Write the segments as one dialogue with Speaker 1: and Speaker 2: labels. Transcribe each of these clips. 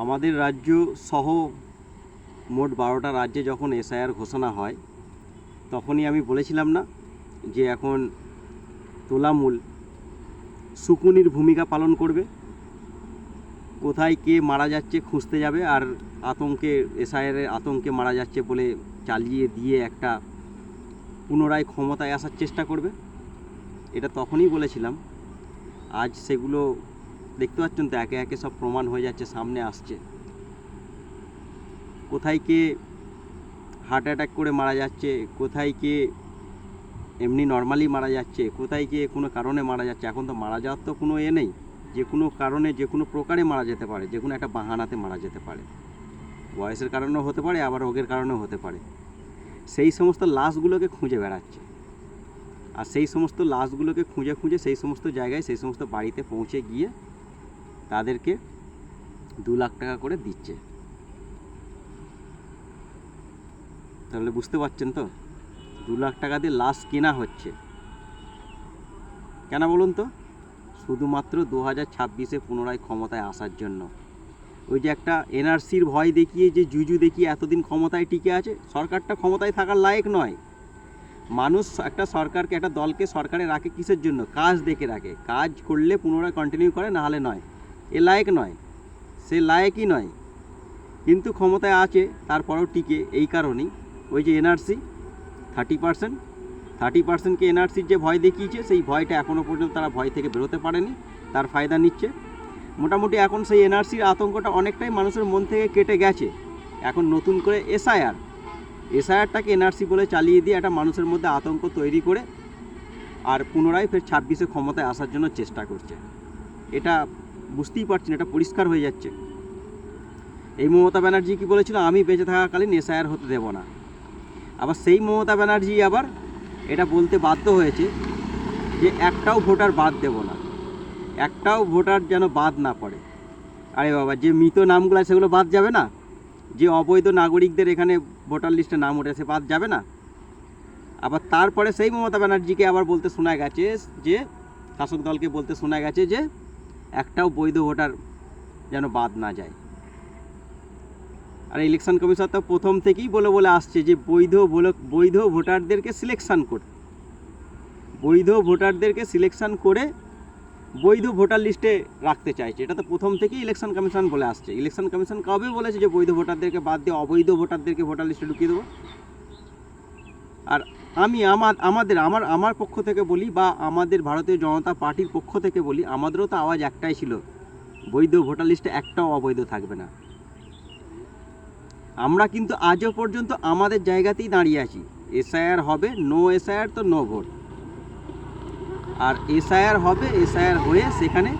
Speaker 1: আমাদের রাজ্য সহ মোট বারোটা রাজ্যে যখন এসআইআর ঘোষণা হয়, তখনই আমি বলেছিলাম না যে এখন তোলামূল সুকুনির ভূমিকা পালন করবে, কোথায় কে মারা যাচ্ছে খুঁজতে যাবে আর আতঙ্কে এসআইআরের আতঙ্কে মারা যাচ্ছে বলে চালিয়ে দিয়ে একটা পুনরায় ক্ষমতায় আসার চেষ্টা করবে, এটা তখনই বলেছিলাম। আজ সেগুলো দেখতে পাচ্ছেন তো, একে একে সব প্রমাণ হয়ে যাচ্ছে, সামনে আসছে। কোথায় কে হার্ট অ্যাটাক করে মারা যাচ্ছে, কোথায় কে এমনি নর্মালি মারা যাচ্ছে, কোথায় কে কোনো কারণে মারা যাচ্ছে, এখন তো মারা যাওয়ার তো কোনো এ নেই। যে কোনো কারণে, যে কোনো প্রকারে মারা যেতে পারে, যে কোনো একটা বাহানাতে মারা যেতে পারে। বয়সের কারণেও হতে পারে, আবার রোগের কারণেও হতে পারে। সেই সমস্ত লাশগুলোকে খুঁজে বেড়াচ্ছে। আর সেই সমস্ত লাশগুলোকে খুঁজে খুঁজে সেই সমস্ত জায়গায়, সেই সমস্ত বাড়িতে পৌঁছে গিয়ে তাদেরকে দু লাখ টাকা করে দিচ্ছে। তাহলে বুঝতে পারছেন তো? দু লাখ টাকা দিয়ে লাশ কেনা হচ্ছে। কেন বলুন তো? শুধুমাত্র দু হাজার ছাব্বিশে পুনরায় ক্ষমতায় আসার জন্য। ওই যে একটা এনআরসির ভয় দেখিয়ে, যে জুজু দেখিয়ে এতদিন ক্ষমতায় টিকে আছে, সরকারটা ক্ষমতায় থাকার লায়ক নয়। মানুষ একটা সরকারকে, একটা দলকে সরকারে রাখে কিসের জন্য? কাজ দেখে রাখে। কাজ করলে পুনরায় কন্টিনিউ করে না হলে নয়। এ লায়ক নয়, সে লায়কই নয়। কিন্তু ক্ষমতায় আছে, তারপরেও টিকে এই কারণেই। ওই যে এনআরসি থার্টি পার্সেন্ট থার্টি পার্সেন্টকে এনআরসির যে ভয় দেখিয়েছে, সেই ভয়টা এখনও পর্যন্ত তারা ভয় থেকে বেরোতে পারেনি, তার ফায়দা নিচ্ছে। মোটামুটি এখন সেই এনআরসির আতঙ্কটা অনেকটাই মানুষের মন থেকে কেটে গেছে। এখন নতুন করে এসআইআর এসআইআরটাকে এনআরসি বলে চালিয়ে দিয়ে একটা মানুষের মধ্যে আতঙ্ক তৈরি করে, আর পুনরায় ফের ছাব্বিশে ক্ষমতায় আসার জন্য চেষ্টা করছে। এটা বুঝতেই পারছেন এটা পরিষ্কার হয়ে যাচ্ছে। এই মমতা ব্যানার্জি কি বলেছিল, আমি বেঁচে থাকাকালীন এসআইআর হতে দেব না। আবার সেই মমতা ব্যানার্জি আবার এটা বলতে বাধ্য হয়েছে যে, একটাও ভোটার বাদ দেব না। একটাও ভোটার যেন বাদ না পড়ে। আরে বাবা, যে মৃত নামগুলো সেগুলো বাদ যাবে না? যে অবৈধ নাগরিকদের এখানে ভোটার লিস্টে নাম উঠেছে বাদ যাবে না? আবার তারপরে সেই মমতা ব্যানার্জিকে আবার বলতে শোনা গেছে যে, শাসক দলকে বলতে শোনা গেছে যে একটাও বৈধ ভোটার যেন বাদ না যায়। আর ইলেকশন কমিশন তো প্রথম থেকেই বলে বলে আসছে যে বৈধ বৈধ ভোটারদেরকে সিলেকশন করতে বৈধ ভোটারদেরকে সিলেকশন করে বৈধ ভোটার লিস্টে রাখতে চাইছে। এটা তো প্রথম থেকেই ইলেকশন কমিশন বলে আসছে। ইলেকশন কমিশন কবে বলেছে যে বৈধ ভোটারদেরকে বাদ দিয়ে অবৈধ ভোটারদেরকে ভোটার লিস্টে ঢুকিয়ে দেবো? আর আমি আমার, আমাদের, আমার আমার পক্ষ থেকে বলি বা আমাদের ভারতীয় জনতা পার্টির পক্ষ থেকে বলি, আমাদেরও তো আওয়াজ একটাই ছিল, বৈধ ভোটার লিস্টে একটাও অবৈধ থাকবে না। আমরা কিন্তু আজও পর্যন্ত আমাদের জায়গাতেই দাঁড়িয়ে আছি। এসআইআর হবে নো এসআইআর তো নো ভোট আর এসআইআর হবে, এসআইআর হয়ে সেখানে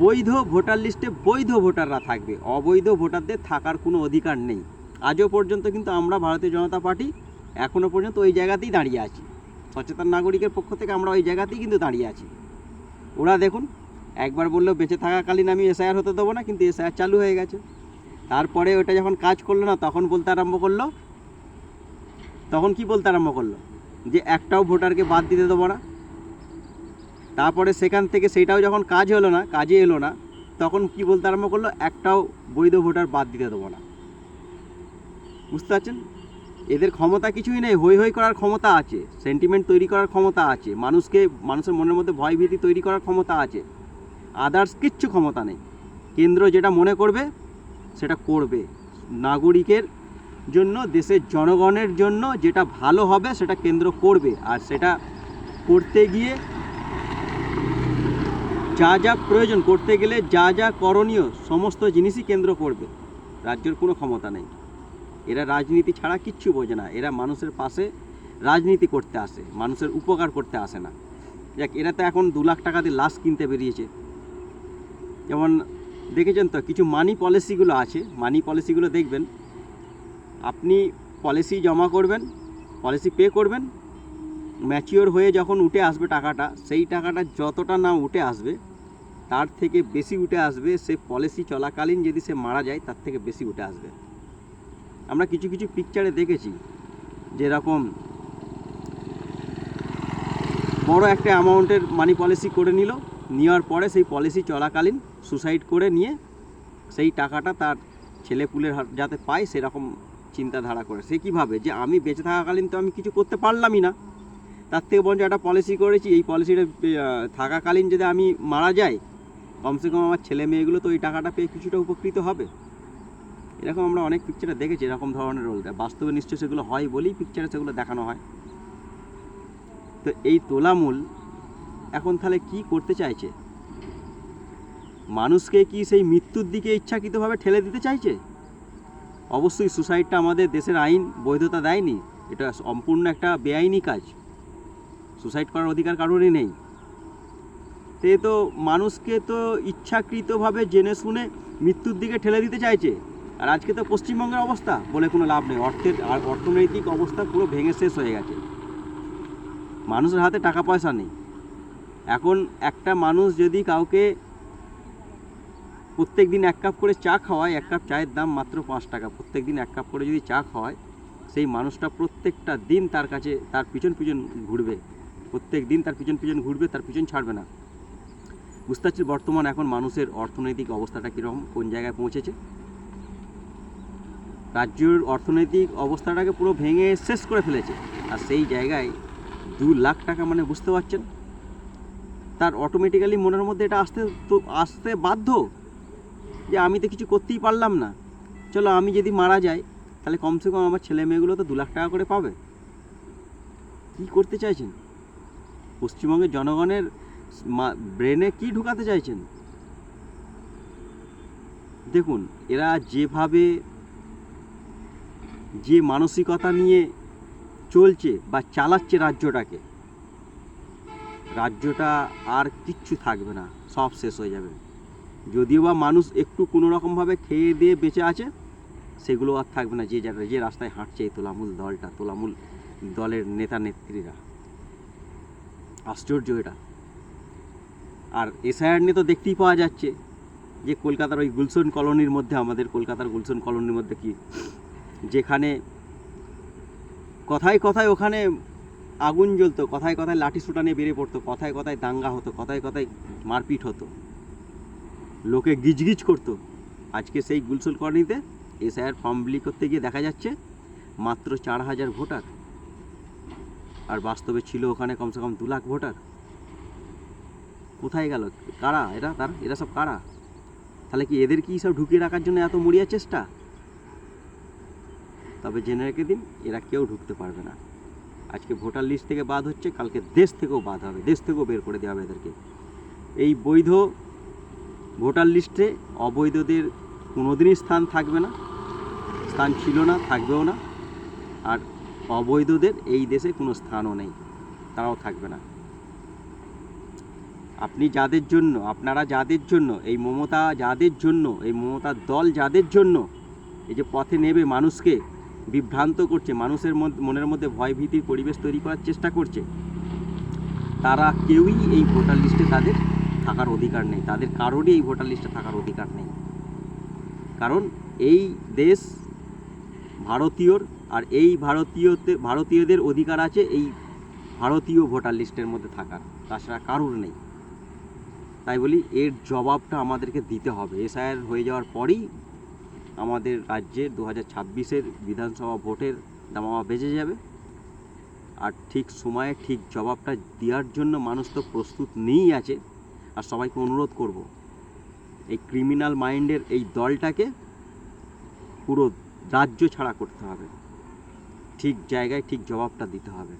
Speaker 1: বৈধ ভোটার লিস্টে বৈধ ভোটাররা থাকবে। অবৈধ ভোটারদের থাকার কোনো অধিকার নেই। আজও পর্যন্ত কিন্তু আমরা ভারতীয় জনতা পার্টি এখনও পর্যন্ত ওই জায়গাতেই দাঁড়িয়ে আছি। সচেতন নাগরিকের পক্ষ থেকে আমরা ওই জায়গাতেই কিন্তু দাঁড়িয়ে আছি। ওরা দেখুন, একবার বলল বেঁচে থাকাকালীন আমি এসআইআর হতে দেবো না, কিন্তু এসআইআর চালু হয়ে গেছে। তারপরে ওটা যখন কাজ করল না, তখন বলতে আরম্ভ করল। তখন কি বলতে আরম্ভ করল? যে একটাও ভোটারকে বাদ দিতে দেবো না। তারপরে সেখান থেকে সেটাও যখন কাজ হলো না, কাজে এলো না, তখন কি বলতে আরম্ভ করল? একটাও বৈধ ভোটার বাদ দিতে দেবো না। বুঝতে পারছেন? এদের ক্ষমতা কিছুই নেই হই হই করার ক্ষমতা আছে সেন্টিমেন্ট তৈরি করার ক্ষমতা আছে, মানুষকে, মানুষের মনের মধ্যে ভয়ভীতি তৈরি করার ক্ষমতা আছে আদার্স কিচ্ছু ক্ষমতা নেই। কেন্দ্র যেটা মনে করবে, সেটা করবে। নাগরিকের জন্য, দেশের জনগণের জন্য যেটা ভালো হবে, সেটা কেন্দ্র করবে। আর সেটা করতে গিয়ে যা যা প্রয়োজন, করতে গেলে যা যা করণীয়, সমস্ত জিনিসই কেন্দ্র করবে। রাজ্যের কোনো ক্ষমতা নেই। এরা রাজনীতি ছাড়া কিচ্ছু বোঝে না। এরা মানুষের পাশে রাজনীতি করতে আসে, মানুষের উপকার করতে আসে না। যাক, এরা তো এখন দু লাখ টাকা দিয়ে লাশ কিনতে বেরিয়েছে। যেমন দেখেছেন তো, কিছু মানি পলিসিগুলো আছে। মানি পলিসিগুলো দেখবেন। আপনি পলিসি জমা করবেন পলিসি পে করবেন ম্যাচিওর হয়ে যখন উঠে আসবে টাকাটা, সেই টাকাটা যতটা না উঠে আসবে, তার থেকে বেশি উঠে আসবে, সে পলিসি চলাকালীন যদি সে মারা যায়, তার থেকে বেশি উঠে আসবে। আমরা কিছু কিছু পিকচারে দেখেছি, যেরকম বড় একটা অ্যামাউন্টের মানি পলিসি করে নিল, নেওয়ার পরে সেই পলিসি চলাকালীন সুসাইড করে নিয়ে সেই টাকাটা তার ছেলেপুলের হাত- যাতে পায় সেরকম চিন্তাধারা করে। সে কীভাবে? যে আমি বেঁচে থাকাকালীন তো আমি কিছু করতে পারলামই না। তার থেকে বরঞ্চ একটা পলিসি করেছি, এই পলিসিটা থাকাকালীন যদি আমি মারা যাই, কমসে কম আমার ছেলে মেয়েগুলো তো ওই টাকাটা পেয়ে কিছুটা উপকৃত হবে। এরকম আমরা অনেক পিকচারে দেখেছি, এরকম ধরনের রোল বাস্তবে নিশ্চয়ই সেগুলো হয় বলেই পিকচারে সেগুলো দেখানো হয়। তো এই তোলামূল এখন তাহলে কি করতে চাইছে? মানুষকে কি সেই মৃত্যুর দিকে ইচ্ছাকৃতভাবে ঠেলে দিতে চাইছে? অবশ্যই সুসাইডটা আমাদের দেশের আইন বৈধতা দেয়নি, এটা সম্পূর্ণ একটা বেআইনি কাজ। সুসাইড করার অধিকার কারোরই নেই। তো তো মানুষকে তো ইচ্ছাকৃতভাবে জেনে শুনে মৃত্যুর দিকে ঠেলে দিতে চাইছে। আর আজকে তো পশ্চিমবঙ্গের অবস্থা বলে কোনো লাভ নেই। অর্থের আর অর্থনৈতিক অবস্থা পুরো ভেঙে শেষ হয়ে গেছে। মানুষের হাতে টাকা পয়সা নেই। এখন একটা মানুষ যদি কাউকে প্রত্যেক দিন এক কাপ করে চা খাওয়ায়, এক কাপ চায়ের দাম মাত্র পাঁচ টাকা। প্রত্যেক দিন এক কাপ করে যদি চা খাওয়ায়, সেই মানুষটা প্রত্যেকটা দিন তার কাছে তার পিছন পিছন ঘুরবে। প্রত্যেক দিন তার পিছন পিছন ঘুরবে, তার পিছন ছাড়বে না। বুঝতে পারছি বর্তমান এখন মানুষের অর্থনৈতিক অবস্থাটা কীরকম, কোন জায়গায় পৌঁছেছে? রাজ্যের অর্থনৈতিক অবস্থাটাকে পুরো ভেঙে শেষ করে ফেলেছে। আর সেই জায়গায় দু লাখ টাকা মানে বুঝতে পারছেন? তার অটোমেটিক্যালি মনের মধ্যে এটা আসতে তো আসতে বাধ্য যে আমি তো কিছু করতেই পারলাম না। চলো আমি যদি মারা যাই, তাহলে কমসে কম আমার ছেলে মেয়েগুলো তো দু লাখ টাকা করে পাবে। কি করতে চাইছেন? পশ্চিমবঙ্গের জনগণের ব্রেনে কি ঢুকাতে চাইছেন? দেখুন, এরা যেভাবে যে মানসিকতা নিয়ে চলছে বা চালাচ্ছে রাজ্যটাকে, রাজ্যটা আর কিচ্ছু থাকবে না, সব শেষ হয়ে যাবে। যদিও বা মানুষ একটু কোনো রকমভাবে খেয়ে দিয়ে বেঁচে আছে, সেগুলো আর থাকবে না, যে যে রাস্তায় হাঁটছে এই তোলামূল দলটা, তোলামূল দলের নেতা নেত্রীরা। আশ্চর্য এটা। আর এসআইআর নিয়ে তো দেখতেই পাওয়া যাচ্ছে যে কলকাতার ওই গুলশন কলোনির মধ্যে, আমাদের কলকাতার গুলশন কলোনির মধ্যে কি যেখানে কথায় কথায় ওখানে আগুন জ্বলতো, কথায় কথায় লাঠি সুটা নিয়ে বেরিয়ে পড়তো, কথায় কথায় দাঙ্গা হতো, কথায় কথায় মারপিট হতো। লোকে গিজগিজ করতো। আজকে সেই গুলশন কলোনিতে এসআইআর ফর্ম বিলি করতে গিয়ে দেখা যাচ্ছে, মাত্র চার হাজার ভোটার। আর বাস্তবে ছিল ওখানে কমসে কম দু লাখ ভোটার। কোথায় গেল? কারা? এরা তার, এরা সব কারা? তাহলে কি এদের কি সব ঢুকিয়ে রাখার জন্য এত মরিয়া চেষ্টা? তবে জেনে রেখে দিন, এরা কেউ ঢুকতে পারবে না। আজকে ভোটার লিস্ট থেকে বাদ হচ্ছে, কালকে দেশ থেকেও বাদ হবে, দেশ থেকেও বের করে দেওয়া হবে এদেরকে। এই বৈধ ভোটার লিস্টে অবৈধদের কোনোদিনই স্থান থাকবে না, স্থান ছিল না, থাকবেও না, আর অবৈধদের এই দেশে কোনো স্থানও নেই, তারাও থাকবে না। আপনি যাদের জন্য, আপনারা যাদের জন্য, এই মমতা যাদের জন্য, এই মমতার দল যাদের জন্য, এই যে পথে নেবে মানুষকে বিভ্রান্ত করছে, মানুষের মনের মধ্যে ভয় ভীতির পরিবেশ তৈরি করার চেষ্টা করছে। তারা কেউই এই ভোটার লিস্টে তাদের থাকার অধিকার নেই। তাদের কারোরই এই ভোটার লিস্টে থাকার অধিকার নেই। কারণ এই দেশ ভারতীয়র, আর এই ভারতীয়তে, ভারতীয়দের অধিকার আছে এই ভারতীয় ভোটার লিস্টের মধ্যে থাকার। তাছাড়া কারোর নেই। তাই বলি, এর জবাবটা আমাদেরকে দিতে হবে। এসআইআর হয়ে যাওয়ার পরেই আমাদের রাজ্যে দু হাজার ছাব্বিশের বিধানসভা ভোটের দামামা বেজে যাবে। আর ঠিক সময়ে ঠিক জবাবটা দেওয়ার জন্য মানুষ তো প্রস্তুত নিয়েই আছে। আর সবাইকে অনুরোধ করব, এই ক্রিমিনাল মাইন্ডের এই দলটাকে পুরো রাজ্য ছাড়া করতে হবে। ঠিক জায়গায় ঠিক জবাবটা দিতে হবে।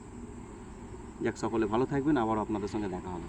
Speaker 1: যাক, সকলে ভালো থাকবেন। আবার আপনাদের সঙ্গে দেখা হবে।